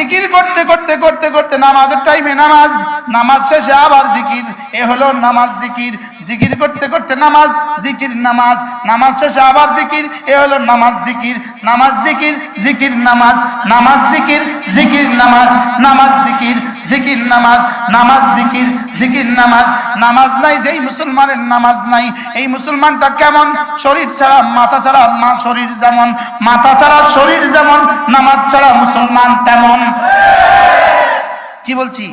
জিকির করতে করতে করতে করতে নামাজের টাইমে নামাজ নামাজ শেষে আবার জিকির। এ হলো নামাজ জিকির। জিকির করতে করতে নামাজ, জিকির নামাজ নামাজ শেষে আবার জিকির। এ হলো নামাজ জিকির। নামাজ জিকির জিকির নামাজ নামাজ জিকির জিকির নামাজ নামাজ জিকির। জিকির নামাজ নামাজ জিকির জিকির নামাজ নামাজ নাই, যেই মুসলমানের নামাজ নাই, এই মুসলমানটা কেমন? শরীর ছাড়া, মাথা ছাড়া, মা শরীর যেমন, মাথা ছাড়া শরীর যেমন, নামাজ ছাড়া মুসলমান তেমন। কি বলছি?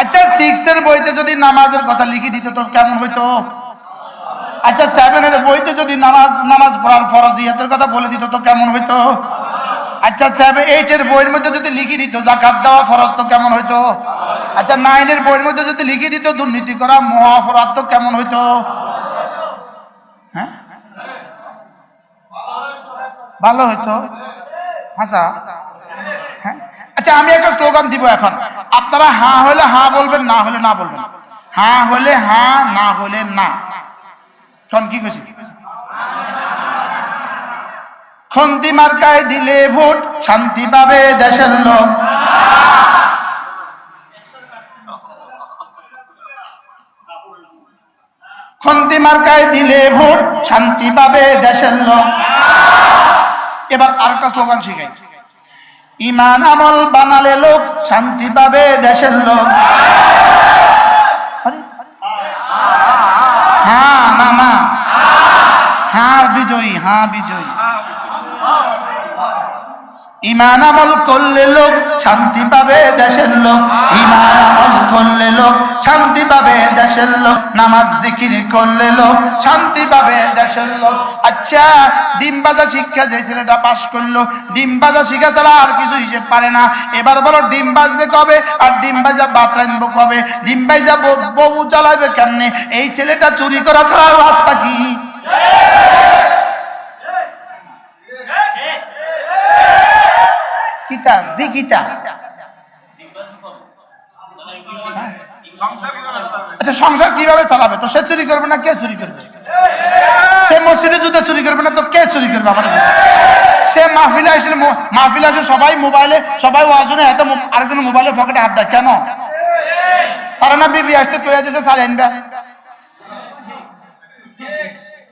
আচ্ছা সিক্স এর বইতে যদি নামাজের কথা লিখে দিত তো কেমন হইতো? আচ্ছা সেভেন এর বইতে যদি নামাজ নামাজ পড়ার ফরজিয়াতের কথা বলে দিত তো কেমন হইতো? আচ্ছা সেভেন এইট এর বইয়ের মধ্যে যদি লিখে দিত, জাকাত দেওয়া ফরজ তো কেমন হইতো? আচ্ছা নাইন এর বইয়ের মধ্যে যদি লিখে দিত, দুর্নীতি করা, মহা অপরাধ তো কেমন হইতো? হ্যাঁ? ভালো হইতো। আচ্ছা। হ্যাঁ? আচ্ছা আমি একটা স্লোগান দিব এখন। আপনারা হ্যাঁ হলে হ্যাঁ বলবেন, না হলে না বলবেন। হ্যাঁ হলে হ্যাঁ না হলে না। কোন কি খুশি খন্তি মার্কায় দিলে ভোট শান্তি পাবে দেশের লোক খন্তি মার্কায় দিলে ভোট শান্তি পাবে দেশের লোক এবার আরেকটা স্লোগান শিখাই ইমান আমল বানালে লোক শান্তি পাবে দেশের লোক? হ্যাঁ না না হ্যাঁ বিজয়ী হ্যাঁ বিজয়ী ইমান আমল করলে লোক শান্তি পাবে দেশের লোক। ইমান আমল করলে লোক শান্তি পাবে দেশের লোক। নামাজ জিকির করলে লোক শান্তি পাবে দেশের লোক। আচ্ছা ডিম বাজা শিক্ষা যে ছেলেটা পাশ করল, ডিম বাজা শিখা ছাড়া আর কিছু হিসেব পারে না। এবার বলো, ডিম বাজবে কবে আর ডিম বাজা ভাত রাখব কবে? ডিম বাজা বউ চালাবে কেমনে? এই ছেলেটা চুরি করা ছাড়া রাস্তা কি কিতা জি কিতা আচ্ছা সংসার কীভাবে চালাবে? তো সে চুরি করবে না, কে চুরি করবে? সে মসজিদে জুতা চুরি করবে না, তো কে চুরি করবে আমার সে মাহফিলে আসলে মাহফিলে আসে সবাই মোবাইলে সবাই ওয়াজনে এত আরেকজন মোবাইলে পকেটে হাত দেয়, কেন? তারা না বিবি আসতে কইয়া দিয়েছে চাল আনবে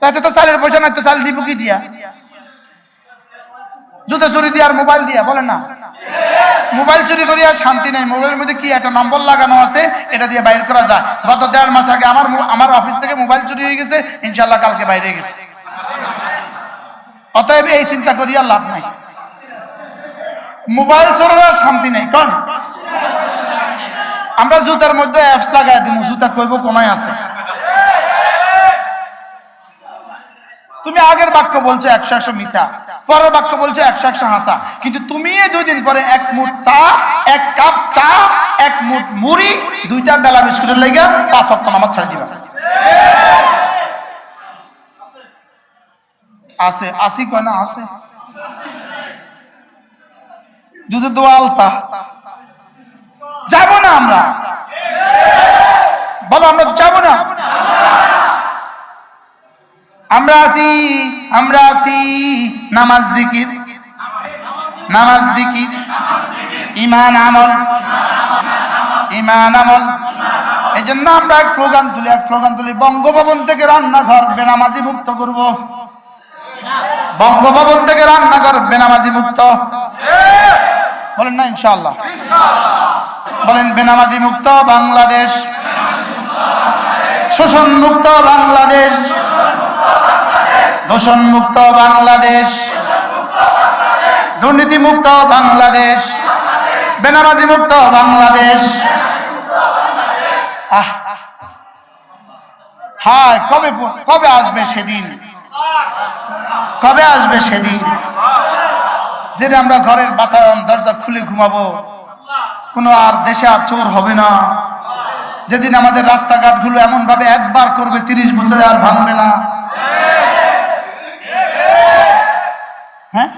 তাতে তো চালের পয়সা নাই, তো চাল দিব কি দিয়া? জুতা চুরি দিয়া আর মোবাইল দিয়া বলেন না। মোবাইল চুরি করি আর শান্তি নেই। মোবাইলের মধ্যে কি একটা নম্বর লাগানো আছে, এটা দিয়ে বাইর করা যায়। গত দেড় মাস আগে আমার আমার অফিস থেকে মোবাইল চুরি হয়ে গেছে ইনশাল্লাহ কালকে বাইরে গেছে। অতএব এই চিন্তা করি আর লাভ নাই। মোবাইল চোরের শান্তি নেই, কন? আমরা জুতার মধ্যে অ্যাপস লাগাই দিব, জুতা কইব কোনায় আছে? তুমি আগের বাক্য বলছো একশো একশো মিথ্যা, পরের বাক্য বলছো একশো একশো হাসা। কিন্তু তুমি দুই দিন পরে এক মুঠ চা, এক কাপ চা, এক মুঠ মুড়ি, দুইটা বেলা বিস্কুটের লেগে পাঁচ অক্ট নামাজ ছাড়ে দিবা। আছে, আসি কয় না, আছে। দুধের দোয়া আলতা। যাব না আমরা। বলো, আমরা যাব না। আমরা আছি আমরা আছি, নামাজ জিকির। নামাজ জিকির। ইমান আমল। ইমান আমল। এই জন্য আমরা এক স্লোগান তুলি, এক স্লোগান তুলি, বঙ্গভবন থেকে রান্নাঘর বেনামাজি মুক্ত করব। বঙ্গভবন থেকে রান্নাঘর বেনামাজি মুক্ত বলেন না, ইনশাআল্লাহ। বলেন বেনামাজি মুক্ত বাংলাদেশ। শোষণ মুক্ত বাংলাদেশ। মুক্ত বাংলাদেশ। দুর্নীতি মুক্ত বাংলাদেশ। বেনামাজি মুক্ত বাংলাদেশ হায়, কবে কবে আসবে সেদিন? কবে আসবে সেদিন? যেটা আমরা ঘরের বাতায়ন, দরজা খুলে ঘুমাবো, কোনো আর দেশে আর চোর হবে না। যেদিন আমাদের রাস্তাঘাটগুলো এমন ভাবে একবার করবে, তিরিশ বছরে আর ভাঙবে না হ্যাঁ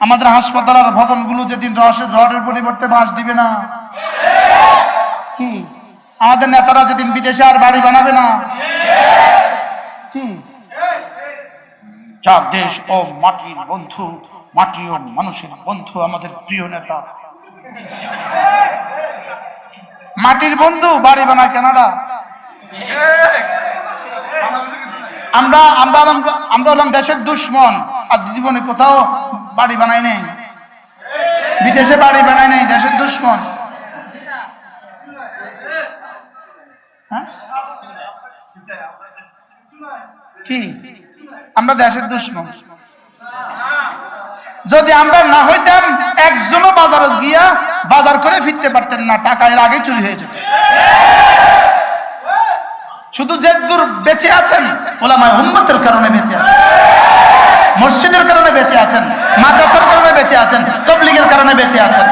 আমাদের হাসপাতাল আর ভবনগুলো যেদিন রসের রডের পরিবর্তে বাঁশ দিবে না। কি? আমাদের নেতারা যেদিন বিদেশে আর বাড়ি বানাবে না। কি? দেশ ও মাটির বন্ধু মাটি ও মানুষের বন্ধু আমাদের প্রিয় নেতা। মাটির বন্ধু বাড়ি বানা কানাডা আমরা আমরা আমরা হলাম দেশের দুশ্মন। আর জীবনে কোথাও বাড়ি বানাই নেই। বিদেশে বাড়ি বানাই নেই, দেশের দুশ্মন। হ্যাঁ? কি? আমরা দেশের দুশ্মন। যদি আমরা না হইতাম, একজনও বাজারে গিয়া বাজার করে ফিরতে পারতেন না, টাকা এর আগে চুরি হয়ে যেত। শুধু যে দূর বেঁচে আছেন, ওলামায় উম্মতের কারণে বেঁচে আছেন। মসজিদের কারণে বেঁচে আছেন, মাদ্রাসার কারণে বেঁচে আছেন, তবলিগের কারণে বেঁচে আছেন।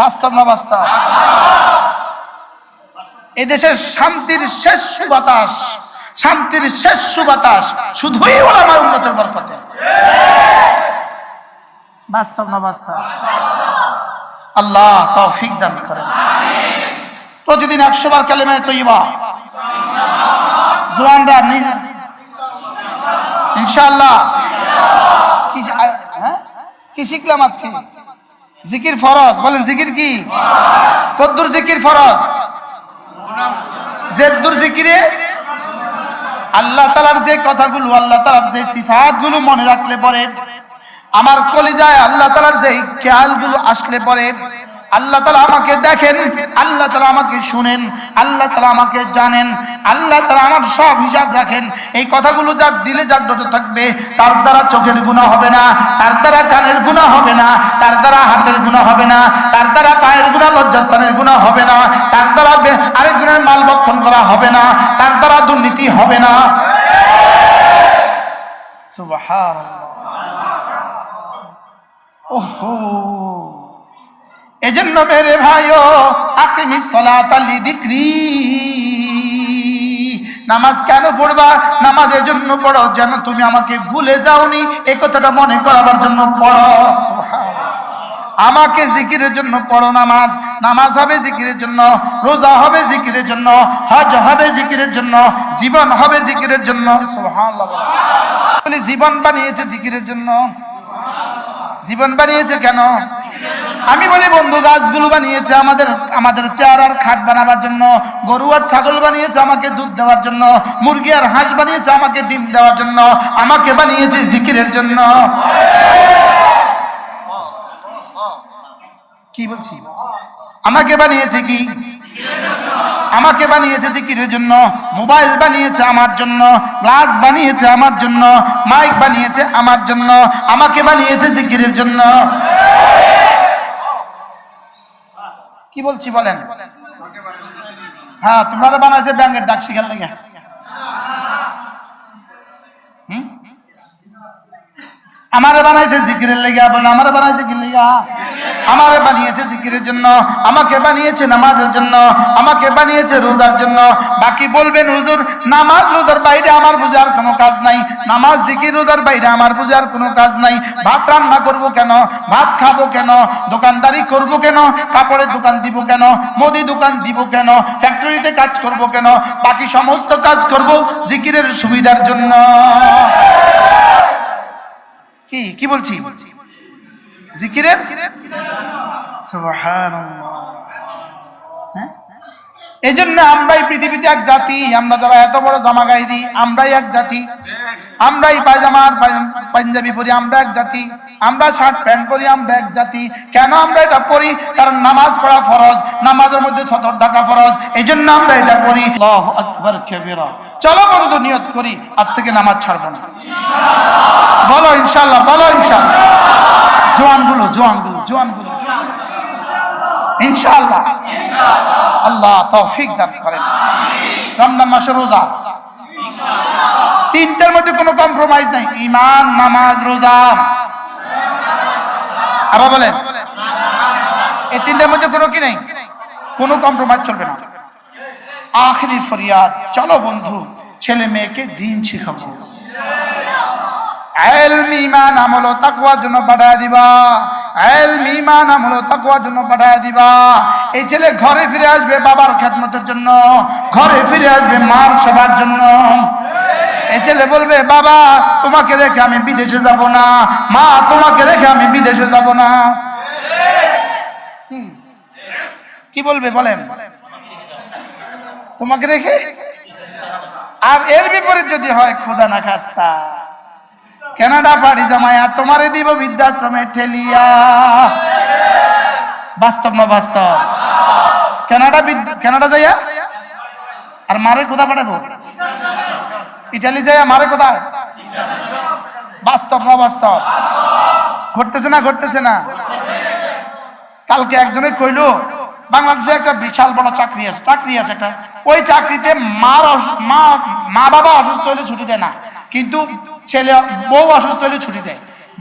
বাস্তব না বাস্তব? এদেশের শান্তির শেষ সুবাতাস, শান্তির শেষ সুবাতাস শুধুই ওলামায় উন্নতের বরকতে। বাস্তব না বাস্তব? আল্লাহ তৌফিক দান করেন। প্রতিদিন একশো বার কালেমায় তৈবা জোয়ানরা হ্যাঁ? কি শিখলাম আজকে? জিকির ফরজ। বলেন, জিকির কি? কদ্দুর জিকির ফরজ। জেদ্দুর জিকিরে আল্লাহ তালার যে কথাগুলো, আল্লাহ তালার যে সিফাতগুলো মনে রাখলে পরে, আমার কলিজায় আল্লাহ তালার যে খেয়ালগুলো আসলে পরে আল্লাহ তালা আমাকে দেখেন, আল্লাহ তালা আমাকে শুনেন, আল্লাহ তালা আমাকে জানেন, আল্লাহ তালা আমার সব হিসাব রাখেন। এই কথাগুলো যার দিলে জাগ্রত থাকবে, তার দ্বারা চোখের গুণা হবে না, তার দ্বারা কানের গুণা হবে না, তার দ্বারা হাতের গুণা হবে না, তার দ্বারা পায়ের গুণা লজ্জাস্থানের গুণা হবে না, তার দ্বারা আরেকজনের মাল বক্ষণ করা হবে না, তার দ্বারা দুর্নীতি হবে না। ওহো। এজন্য মেরে ভাইও, আকিমি সলাত আলি দিক্রি। নামাজ কেন পড়বা? নামাজ জন্য পড়ো, যেন তুমি আমাকে ভুলে যাওনি। এই কথাটা মনে করাবার জন্য পড়ো। আমাকে জিকিরের জন্য পড়ো নামাজ। নামাজ হবে জিকিরের জন্য, রোজা হবে জিকিরের জন্য, হজ হবে জিকিরের জন্য, জীবন হবে জিকিরের জন্য জীবন বানিয়েছে জিকিরের জন্য। জীবন বানিয়েছে কেন? আমি বলি, বন্ধু, গাছগুলো বানিয়েছে আমাদের আমাদের চেয়ার আর খাট বানাবার জন্য, গরু আর ছাগল বানিয়েছে আমাকে দুধ দেওয়ার জন্য, মুরগি আর হাঁস বানিয়েছে আমাকে ডিম দেওয়ার জন্য, আমাকে বানিয়েছে জিকিরের জন্য। কি বলছি? আমাকে বানিয়েছে কি? আমাকে বানিয়েছে জিকিরের জন্য, মোবাইল বানিয়েছে আমার জন্য, গ্লাস বানিয়েছে আমার জন্য, মাইক বানিয়েছে আমার জন্য, আমাকে বানিয়েছে জিকিরের জন্য। কি বলছি বলেন? হ্যাঁ তোমরা বানাইছে ব্যাংকের ডাক শিখার লেগে। আমারে বানাইছে জিকিরের লেগে বলেন আমারে বানাইছে কি লেগা? আমারে বানিয়েছে জিকিরের জন্য, আমাকে বানিয়েছে নামাজের জন্য, আমাকে বানিয়েছে রোজার জন্য। বাকি বলবেন, হুজুর, নামাজ রোজার বাইরে আমার বুঝার কোনো কাজ নাই। নামাজ, জিকির রোজার বাইরে আমার বুঝার কোনো কাজ নাই। ভাত রান্না করব কেন? ভাত খাব কেন? দোকানদারি করব কেন? কাপড়ের দোকান দিব কেন? মুদি দোকান দিব কেন? ফ্যাক্টরিতে কাজ করব কেন? বাকি সমস্ত কাজ করব জিকিরের সুবিধার জন্য। কি কি বলছি? জিকিরের? এই জন্য আমরাই পৃথিবীতে এক জাতি, আমরা যারা এত বড় জামা গায়ে দিই, আমরাই এক জাতি। আমরাই পায়জামা আর পাঞ্জাবি পরি, আমরা এক জাতি। আমরা শার্ট প্যান্ট পরি, আমরা এক জাতি। কেন আমরা এটা পরি? কারণ নামাজ পড়া ফরজ, নামাজের মধ্যে সতর ঢাকা ফরজ। এই জন্য আমরা এটা পড়ি আল্লাহু আকবার, কাবীরা। চলো বন্ধু নিয়ত করি, আজ থেকে নামাজ ছাড়বো না। বলো ইনশাল্লাহ বলো ইনশাল্লাহ। জোয়ানগুলো জোয়ানগুলো জোয়ানগুলো। ইনশাআল্লাহ আল্লাহ তৌফিক দান করেন। রমজান মাসের রোজা। তিনটার মধ্যে কোনো কম্প্রোমাইজ নাই। ইমান নামাজ, রোজা। আবার বলেন, এই তিনটার মধ্যে কোনো কি নেই? কোনো কম্প্রোমাইজ চলবে না। আখরি ফরিয়াদ। চলো বন্ধু, ছেলে মেয়েকে দিন শিখাবো। ইমান জন্য পাঠায় দিবা। জন্য পাঠায় দিবা। ছেলে ঘরে জন্য, ঘরে ফিরে আসবে মার জন্য। ছেলে বলবে, বাবা, তোমাকে রেখে আমি বিদেশে যাব না। মা, তোমাকে রেখে আমি বিদেশে যাব না। কি বলবে বলেন বলেন? তোমাকে রেখে আর এর বিপরীত যদি হয় খোদা না খাস্তা। কেনাডা, পাড়ি জমায়া তোমারে দিব বৃদ্ধাশ্রমে ঠেলিয়া। বাস্তব না বাস্তব? কেনাডা কেনাডা যাইয়া? আর মারে কোথা পাঠাবো? ইটালি যাইয়া মারে কোথায় বাস্তব না বাস্তব? ঘটতেছে না ঘটতেছে না। কালকে একজনে কইলো, বাংলাদেশে একটা বিশাল বড় চাকরি আছে চাকরি আছে একটা। ওই চাকরিতে মার মা মা বাবা অসুস্থ হলে ছুটি দেয় না। কিন্তু ছেলে বউ অসুস্থ হলে ছুটি দেয়।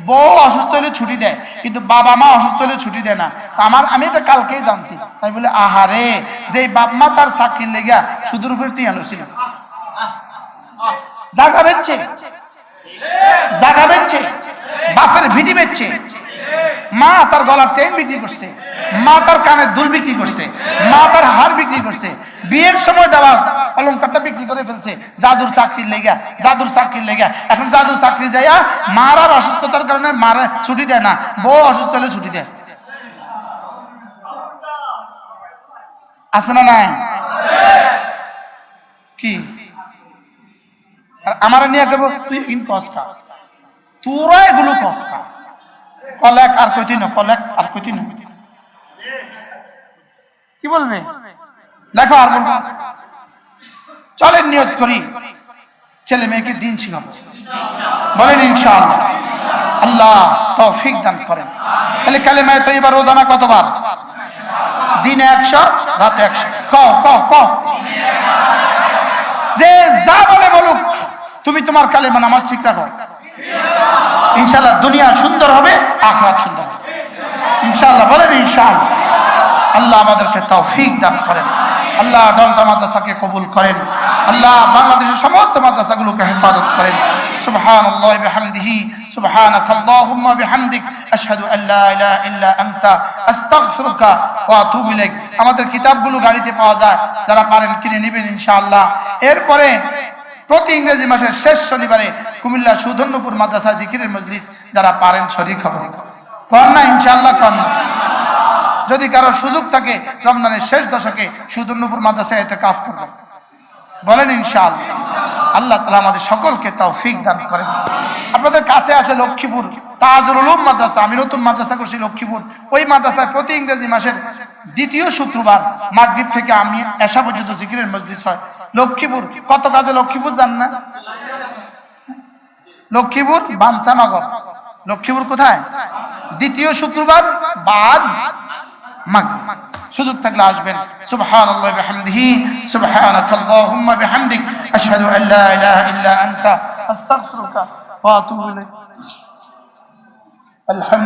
বউ অসুস্থ হলে ছুটি দেয়, কিন্তু বাবা মা অসুস্থ হলে ছুটি দেয় না। আমার, আমি এটা কালকেই জানছি। তাই বলে আহারে যে বাপ মা তার চাকরির লেগা সুদূর উপরে টিয়া লছিল জাগা বেচছে জাগা বেচছে বাপের ভিটি বেচছে মা তার গলার চেন বিক্রি করছে। মা তার কানের দুল বিক্রি করছে। মা তার হার বিক্রি করছে। বিয়ের সময় দেওয়ার অলঙ্কারটা বিক্রি করে ফেলছে। জাদুর চাকরির লেগা, জাদুর চাকরির লেগা। এখন জাদুর চাকরি যাইয়া মার আর অসুস্থতার কারণে মার ছুটি দেয় না। বউ অসুস্থ হলে ছুটি দেয়। আছে না নাই? কি? আমার নিয়ে তুই কস খা। তোরা এগুলো কস খা। কলেক আর কইতি না কলেক আর কইতি না। কি বলবে? দেখো আর বলব। চলেন নিয়ত করি। ছেলে মেয়েকে দিন শিখাবো। বলেন ইনশাআল্লাহ। আল্লাহ তৌফিক দান করেন। তাহলে কালেমায় তো এবার রোজানা কতবার? দিনে একশো রাতে একশো। ক ক ক যে যা বলে বলুক তুমি তোমার কালেমা নামাজ ঠিক রাখো। ইনশাল্লাহ দুনিয়া সুন্দর হবে, আখরাত সুন্দর হবে। ইনশাল্লাহ বলেন ইনশাআল্লাহ আল্লাহ আমাদেরকে তৌফিক দান করেন। আল্লাহ ডলতা মাদ্রাসাকে কবুল করেন। আল্লাহ বাংলাদেশের সমস্ত মাদ্রাসাগুলোকে হেফাজত করেন। সুবহান আল্লাহ বিহামদিহি সুবহানাক আল্লাহুম্মা বিহামদিক, আশহাদু আল্লা ইলাহা ইল্লা আনতা, আস্তাগফিরুকা ওয়া আতুবু ইলাইক। আমাদের কিতাবগুলো গাড়িতে পাওয়া যায়, যারা পারেন কিনে নেবেন ইনশাআল্লাহ। এরপরে প্রতি ইংরেজি মাসের শেষ শনিবারে কুমিল্লা সুধন্যপুর মাদ্রাসা জিকিরের মজলিস যারা পারেন শরীর খবর। কর না ইনশাল্লাহ কর না। যদি কারও সুযোগ থাকে, রমজানের শেষ দশকে সুধন্যপুর মাদ্রাসায় এতে কাজ করবে বলেন ইনশাল আল্লাহ তালা আমাদের সকলকে তাও ফিক দান করেন। আপনাদের কাছে আছে লক্ষ্মীপুর। তাজুল উলুম মাদ্রাসা, আমি নতুন মাদ্রাসা করছি লক্ষ্মীপুর। ওই মাদ্রাসায় প্রতি ইংরেজি মাসের দ্বিতীয় শুক্রবার মাগরিব থেকে আমি এসা পর্যন্ত জিকিরের মজলিস হয়। লক্ষ্মীপুর, কত কাজে লক্ষ্মীপুর জান না? লক্ষ্মীপুর, বাঞ্চানগর। লক্ষ্মীপুর কোথায়? দ্বিতীয় শুক্রবার বাদ মাগ সুযোগ থাকলে আসবেন সুবহানাল্লাহি বিহামদিহি সুবহানাকাল্লাহুম্মা বিহামদিক আশহাদু আল্লা ইলাহা ইল্লা আনতা আস্তাগফিরুকা ওয়া আতুবু ইলাইক আলহামদুলিল্লাহ